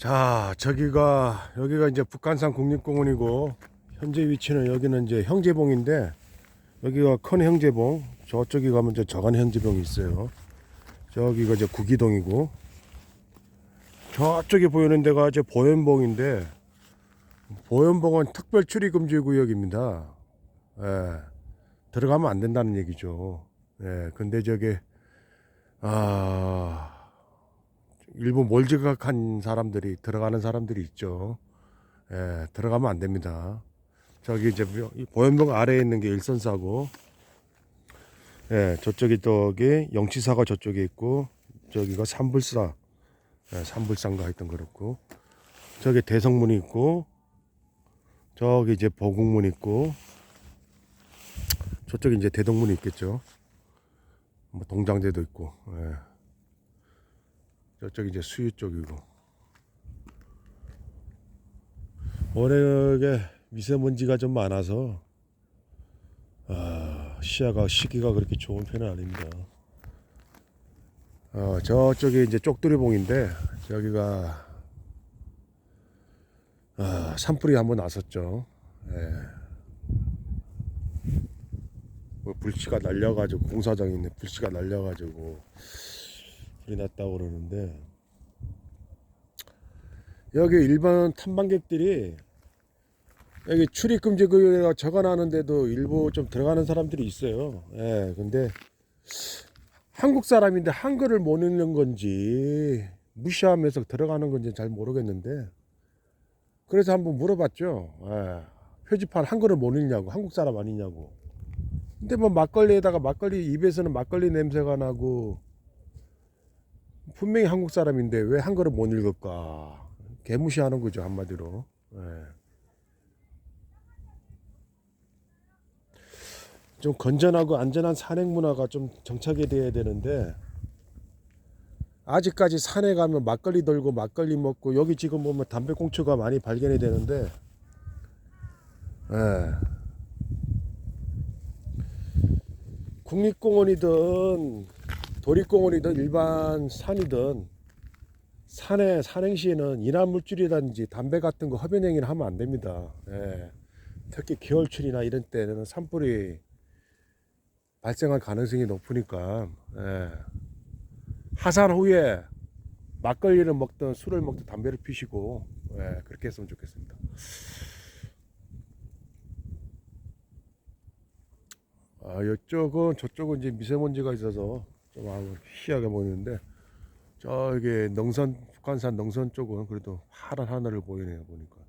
자, 저기가 여기가 이제 북한산 국립공원이고 현재 위치는 여기는 이제 형제봉인데 여기가 큰 형제봉, 저쪽에 가면 이제 저간 형제봉이 있어요. 저기가 이제 구기동이고 저쪽에 보이는 데가 이제 보현봉인데 보현봉은 특별 출입 금지 구역입니다. 예. 들어가면 안 된다는 얘기죠. 예. 근데 저게 아 일부 몰지각한 사람들이 들어가는 사람들이 있죠. 예, 들어가면 안 됩니다. 저기 이제 이 보현봉 아래에 있는 게 일선사고, 예, 저쪽이 저기 영치사가 저쪽에 있고, 저기가 삼불사, 예, 삼불상가 했던 그렇고, 저기 대성문이 있고, 저기 이제 보국문 있고, 저쪽에 이제 대동문이 있겠죠. 뭐 동장제도 있고, 예. 저쪽이 이제 수유 쪽이고 월요일에 미세먼지가 좀 많아서 아, 시야가 시기가 그렇게 좋은 편은 아닙니다. 어, 저쪽이 이제 쪽두리봉인데 저기가 아, 산불이 한번 났었죠. 예. 뭐 불씨가 날려가지고 공사장에 있는 불씨가 날려가지고 불이 났다고 그러는데 여기 일반 탐방객들이 여기 출입 금지 구역에 적어놨는데도 일부 좀 들어가는 사람들이 있어요. 예, 근데 한국 사람인데 한글을 못 읽는 건지 무시하면서 들어가는 건지 잘 모르겠는데 그래서 한번 물어봤죠. 예, 표지판 한글을 못 읽냐고 한국 사람 아니냐고. 근데 뭐 막걸리에다가 막걸리 입에서는 막걸리 냄새가 나고 분명히 한국 사람인데 왜 한글을 못 읽을까? 개무시하는 거죠 한마디로. 예. 좀 건전하고 안전한 산행 문화가 좀 정착이 돼야 되는데 아직까지 산에 가면 막걸리 돌고 막걸리 먹고 여기 지금 보면 담배꽁초가 많이 발견이 되는데 예. 국립공원이든 도립공원이든 일반 산이든 산에 산행 시에는 인화 물질이라든지 담배 같은 거 흡연 행위를 하면 안 됩니다. 예. 특히 겨울철이나 이런 때는 산불이 발생할 가능성이 높으니까 예. 하산 후에 막걸리를 먹든 술을 먹든 담배를 피시고 예, 그렇게 했으면 좋겠습니다. 아, 이쪽은 저쪽은 이제 미세먼지가 있어서 좀 아무 희하게 보이는데 저기 능선 북한산 능선 쪽은 그래도 파란 하늘을 보이네요 보니까